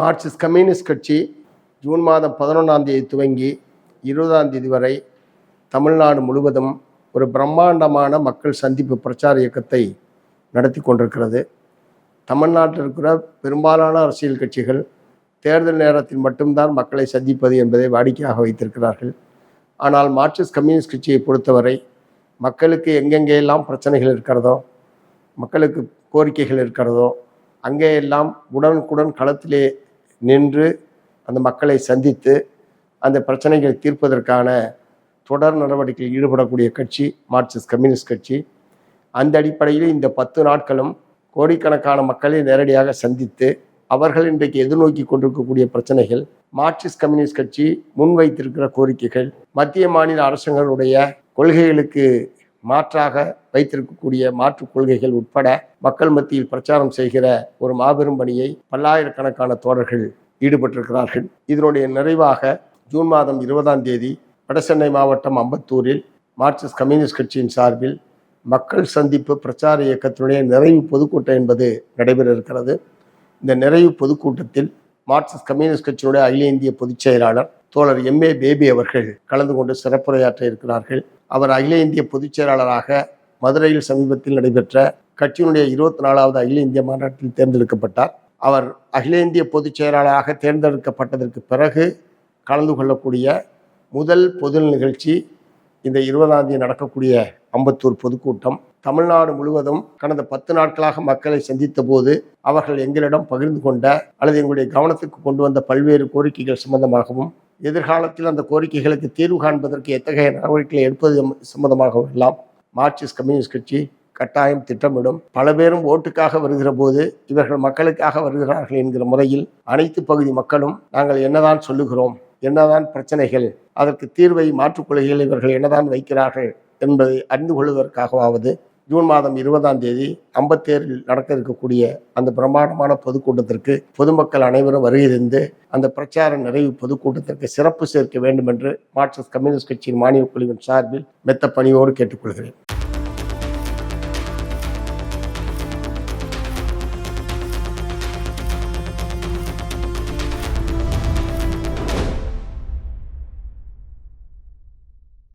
Marxist communist கட்சி June மாதம் பதினொன்றாம் தேதி துவங்கி இருபதாம் தேதி வரை தமிழ்நாடு முழுவதும் ஒரு பிரம்மாண்டமான மக்கள் சந்திப்பு பிரச்சார இயக்கத்தை நடத்தி கொண்டிருக்கிறது. தமிழ்நாட்டில் இருக்கிற பெரும்பாலான அரசியல் கட்சிகள் தேர்தல் நேரத்தில் மட்டும்தான் மக்களை சந்திப்பது என்பதை வாடிக்கையாக வைத்திருக்கிறார்கள். ஆனால் மார்க்சிஸ்ட் கம்யூனிஸ்ட் கட்சியை பொறுத்தவரை மக்களுக்கு எங்கெங்கேயெல்லாம் பிரச்சனைகள் இருக்கிறதோ மக்களுக்கு கோரிக்கைகள் இருக்கிறதோ அங்கேயெல்லாம் உடனுக்குடன் களத்திலே நின்று அந்த மக்களை சந்தித்து அந்த பிரச்சனைகளை தீர்ப்பதற்கான தொடர் நடவடிக்கையில் ஈடுபடக்கூடிய கட்சி மார்க்சிஸ்ட் கம்யூனிஸ்ட் கட்சி அந்த அடிப்படையில் இந்த பத்து நாட்களும் கோடிக்கணக்கான மக்களை நேரடியாக சந்தித்து அவர்கள் இன்றைக்கு எதிர்நோக்கி கொண்டிருக்கக்கூடிய பிரச்சனைகள் மார்க்சிஸ்ட் கம்யூனிஸ்ட் கட்சி முன்வைத்திருக்கிற கோரிக்கைகள் மத்திய மாநில அரசுகளுடைய கொள்கைகளுக்கு மாற்றாக வைத்திருக்கக்கூடிய மாற்றுக் கொள்கைகள் உட்பட மக்கள் மத்தியில் பிரச்சாரம் செய்கிற ஒரு மாபெரும் பணியை பல்லாயிரக்கணக்கான தோழர்கள் ஈடுபட்டிருக்கிறார்கள். இதனுடைய நிறைவாக ஜூன் மாதம் இருபதாம் தேதி வடசென்னை மாவட்டம் அம்பத்தூரில் மார்க்சிஸ்ட் கம்யூனிஸ்ட் கட்சியின் சார்பில் மக்கள் சந்திப்பு பிரச்சார இயக்கத்தினுடைய நிறைவு பொதுக்கூட்டம் என்பது நடைபெற இருக்கிறது இந்த நிறைவு பொதுக்கூட்டத்தில் மார்க்சிஸ்ட் கம்யூனிஸ்ட் கட்சியினுடைய அகில இந்திய பொதுச் செயலாளர் தோழர் எம் ஏ பேபி அவர்கள் கலந்து கொண்டு சிறப்புரையாற்ற இருக்கிறார்கள். அவர் அகில இந்திய பொதுச் செயலாளராக மதுரையில் சமீபத்தில் நடைபெற்ற கட்சியினுடைய இருபத்தி நாலாவது அகில இந்திய மாநாட்டில் தேர்ந்தெடுக்கப்பட்டார். அவர் அகில இந்திய பொதுச் செயலாளராக தேர்ந்தெடுக்கப்பட்டதற்கு பிறகு கலந்து கொள்ளக்கூடிய முதல் பொது நிகழ்ச்சி இந்த இருபதாம் தேதி நடக்கக்கூடிய அம்பத்தூர் பொதுக்கூட்டம். தமிழ்நாடு முழுவதும் கடந்த பத்து நாட்களாக மக்களை சந்தித்த போது அவர்கள் எங்களிடம் பகிர்ந்து கொண்ட அல்லது எங்களுடைய கவனத்துக்கு கொண்டு வந்த பல்வேறு கோரிக்கைகள் சம்பந்தமாகவும் எதிர்காலத்தில் அந்த கோரிக்கைகளுக்கு தீர்வு காண்பதற்கு எத்தகைய நடவடிக்கைகளை எடுப்பது சம்பந்தமாக எல்லாம் மார்க்சிஸ்ட் கம்யூனிஸ்ட் கட்சி கட்டாயம் திட்டமிடும். பல பேரும் ஓட்டுக்காக வருகிற போது இவர்கள் மக்களுக்காக வருகிறார்கள் என்கிற முறையில் அனைத்து பகுதி மக்களும் நாங்கள் என்னதான் சொல்லுகிறோம் என்னதான் பிரச்சனைகள் அதற்கு தீர்வை மாற்றுக் கொள்கைகள் இவர்கள் என்னதான் வைக்கிறார்கள் என்பதை அறிந்து கொள்வதற்காகவாவது ஜூன் மாதம் இருபதாம் தேதி அம்பத்தேரில் நடக்க இருக்கக்கூடிய அந்த பிரம்மாண்டமான பொதுக்கூட்டத்திற்கு பொதுமக்கள் அனைவரும் வருகிறது அந்த பிரச்சார நிறைவு பொதுக்கூட்டத்திற்கு சிறப்பு சேர்க்க வேண்டும் என்று மார்க்சிஸ்ட் கம்யூனிஸ்ட் கட்சியின் மானிய குழுவின் சார்பில் மெத்த பணியோடு கேட்டுக்கொள்கிறேன்.